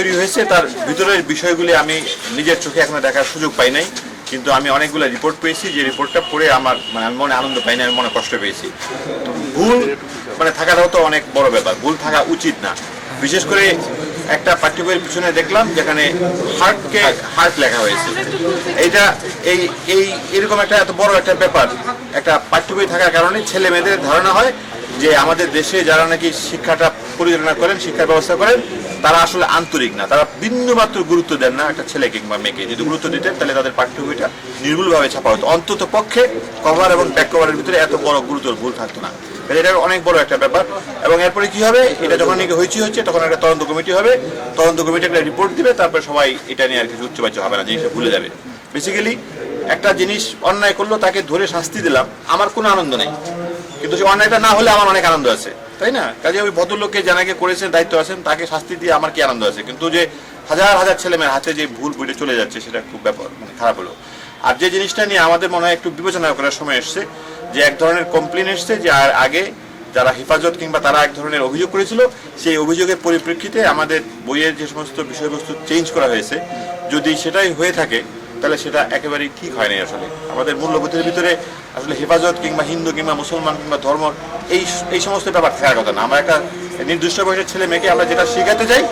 তৈরি হয়েছে, তার ভিতরের বিষয়গুলি আমি নিজের চোখে এখনও দেখার সুযোগ পাই নাই, কিন্তু আমি অনেকগুলো রিপোর্ট পেয়েছি, যে রিপোর্টটা পড়ে আমার মানে আমি মনে আনন্দ পাইনি আমি মনে কষ্ট পেয়েছি। ভুল মানে থাকাটাও তো অনেক বড় ব্যাপার, ভুল থাকা উচিত না। বিশেষ করে একটা পাঠ্য বইয়ের পিছনে দেখলাম, যেখানে হার্টকে হার্ট লেখা হয়েছে। এইটা, এই এই, এরকম একটা এত বড় একটা ব্যাপার, একটা পাঠ্য বই থাকার কারণে ছেলে মেয়েদের ধারণা হয় যে আমাদের দেশে যারা নাকি শিক্ষাটা পরিচালনা করেন, শিক্ষার ব্যবস্থা করেন তারা আসলে আন্তরিক না, তারা বিন্দুমাত্র গুরুত্ব দেন না একটা ছেলে কিংবা মেয়েকে। যদি গুরুত্ব দিতেন, তাহলে তাদের পাঠ্য বইটা নির্ভুলভাবে ছাপা হতো। অন্তত পক্ষে কভার এবং ব্যাক কভারের ভিতরে এত বড় গুরুতর ভুল থাকতো না। এটা অনেক বড় একটা ব্যাপার। এবং এরপরে কি হবে? এটা যখন নাকি হয়েছি হচ্ছে, তখন একটা তদন্ত কমিটি হবে। তদন্ত কমিটি একটা রিপোর্ট দিবে, তারপরে সবাই এটা নিয়ে আর কিছু উচ্চবাচ্য হবে না জিনিসটা ভুলে যাবে। বেসিক্যালি একটা জিনিস অন্যায় করল, তাকে ধরে শাস্তি দিলাম। আমার কোনো আনন্দ নেই। কিন্তু সে অন্যায়টা না হলে আমার অনেক আনন্দ আছে। তাই না? কাজে ওই ভদ্রলোককে জানাকে করেছেন, দায়িত্ব আছেন, তাকে শাস্তি দিয়ে আমার কি আনন্দ আছে? কিন্তু যে হাজার হাজার ছেলে মেয়ের হাতে যে ভুল বইটা চলে যাচ্ছে, সেটা খুব ব্যাপার মানে খারাপ হলো। আর যে জিনিসটা নিয়ে আমাদের মনে হয় একটু বিবেচনা করার সময় এসছে, যে এক ধরনের কমপ্লেন এসছে, যে আর আগে যারা হেফাজত কিংবা তারা এক ধরনের অভিযোগ করেছিল, সেই অভিযোগের পরিপ্রেক্ষিতে আমাদের বইয়ের যে সমস্ত বিষয়বস্তু চেঞ্জ করা হয়েছে, যদি সেটাই হয়ে থাকে, তাহলে সেটা একেবারেই ঠিক হয়নি আসলে। আমাদের মূল্যবোধের ভিতরে আসলে হেফাজত কিংবা হিন্দু কিংবা মুসলমান কিংবা ধর্ম এই এই সমস্ত ব্যাপার থাকার কথা না। আমরা একটা নির্দিষ্ট বয়সের ছেলে মেয়েকে আমরা যেটা শেখাতে যাই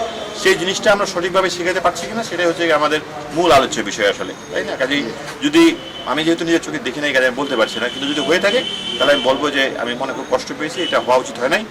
সেই জিনিসটা আমরা সঠিকভাবে শেখাতে পারছি কিনা, সেটাই হচ্ছে আমাদের মূল আলোচ্য বিষয় আসলে, তাই না? কাজেই যদি আমি যেহেতু নিজের চোখে দেখি নাই, কাজে আমি বলতে পারছি না, কিন্তু যদি হয়ে থাকে, তাহলে আমি বলব যে, আমি মনে খুব কষ্ট পেয়েছি, এটা হওয়া উচিত হয় নাই।